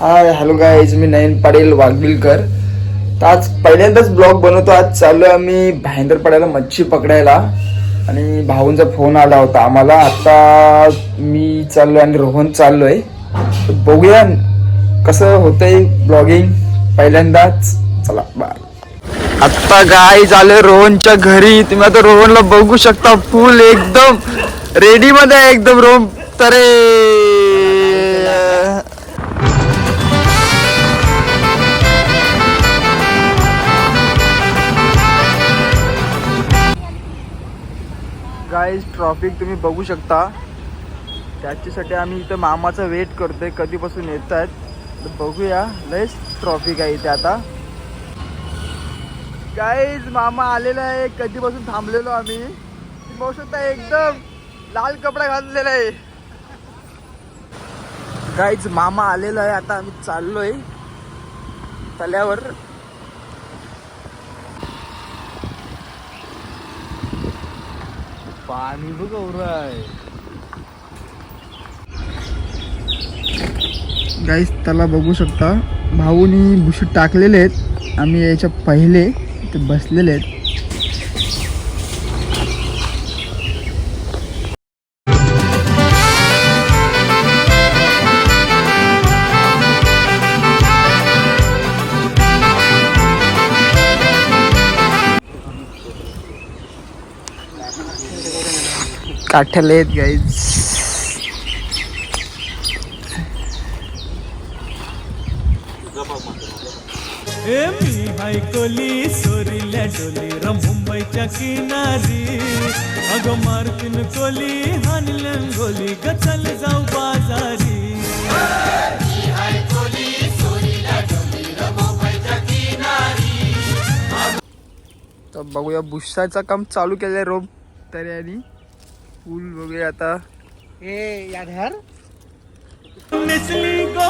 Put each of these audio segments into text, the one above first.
हाय hello guys मी नयन पाटील वाघबिलकर. तर आज पहिल्यांदाच ब्लॉग बनवतो. आज चाललो आम्ही भाईंदरपाड्याला मच्छी पकडायला. आणि भाऊंचा फोन आला होता आम्हाला. आता मी चाललोय आणि रोहन चाललोय. आहे बघूया कसं होतंय ब्लॉगिंग पहिल्यांदाच. चला बाय आत्ता गाय झालं रोहनच्या घरी. तुम्ही आता रोहनला बघू शकता. फुल एकदम. रेडीमध्ये आहे एकदम. रोहन तरे! गाईज ट्रॉफिक तुम्ही बघू शकता. त्याच्यासाठी आम्ही इथं मामाचा वेट करतोय. कधीपासून येत आहेत तर बघूया. लयच ट्रॉफिक आहे इथे आता. गाईज मामा आलेला आहे. कधीपासून थांबलेलो आम्ही. बघू शकता एकदम लाल कपडा घातलेला आहे. गाईज मामा आलेला आहे. आता आम्ही चाललोय. तल्यावर पाणी बघ आहे त्याला बघू शकता. भाऊनी भुशी टाकलेले आहेत. आम्ही याच्या पहिले ते बसलेले आहेत. काठ्याला आहेत गाईज मी हायकोली सोरिल्या डोली र मुंबईच्या किनारी. अगं मारतीन कोली हानलं गोली ग चल जाऊ बाजारी. तर बघूया बुशाचं काम चालू केलंय रोप तरी आणि फुल बघूया आता. नेसली गो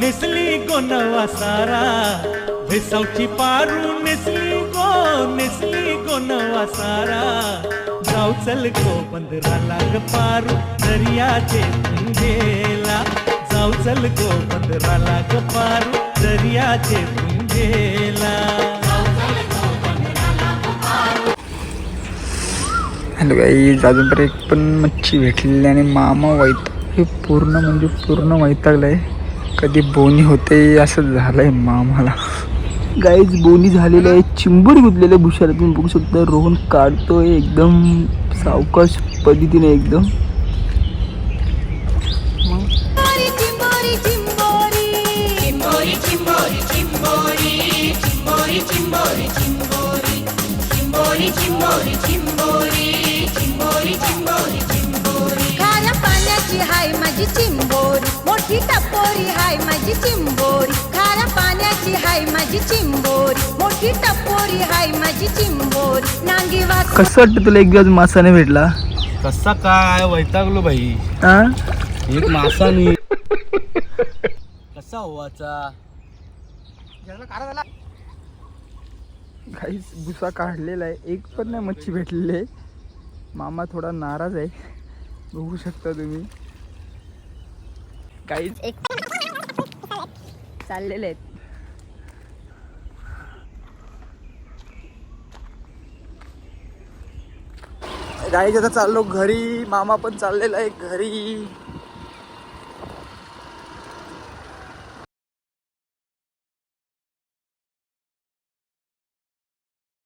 नेसली गो नवा सारा. भेसावची पारू नेसली गो नेसली गो नवा सारा. जाऊ चल गो पंधरा लाग पारू दर्याचे पुंजेला जाऊ चल गो पंधरा लाग पारू दर्याचे पुंजेला हॅलो काही एक पण मच्छी भेटलेली आणि मामा वैत हे पूर्ण म्हणजे पूर्ण वैतागलं आहे कधी बोनी होते असं झालं आहे मामाला. गाईज बोनी झालेलं आहे. चिंबूर आहे भुशाला. तुम्ही बघू शकता रोहन काढतोय एकदम सावकाश पद्धतीने एकदम. चिंबोरी चिंबोरी चिंबोरी चिंबोरी चिंबोरी चिंबोरी माझी चिंबोरी खाऱ्या पाण्याची हाय माझी चिंबोरी मोठी टपोरी हाय माझी चिंबोरी नांगी वाच कसं वाटतं तुला एक दिवस मासा नाही भेटला? कसा काय वैतागलो भाई हा एक मासा नाही कसा होवाचा काहीच भुसा काढलेला आहे. एक पण नाही मच्छी भेटलेली आहे. मामा थोडा नाराज आहे. बघू शकता तुम्ही. काहीच चाललेले आहेत. गाईच आता चाललो घरी. मामा पण चाललेला आहे घरी.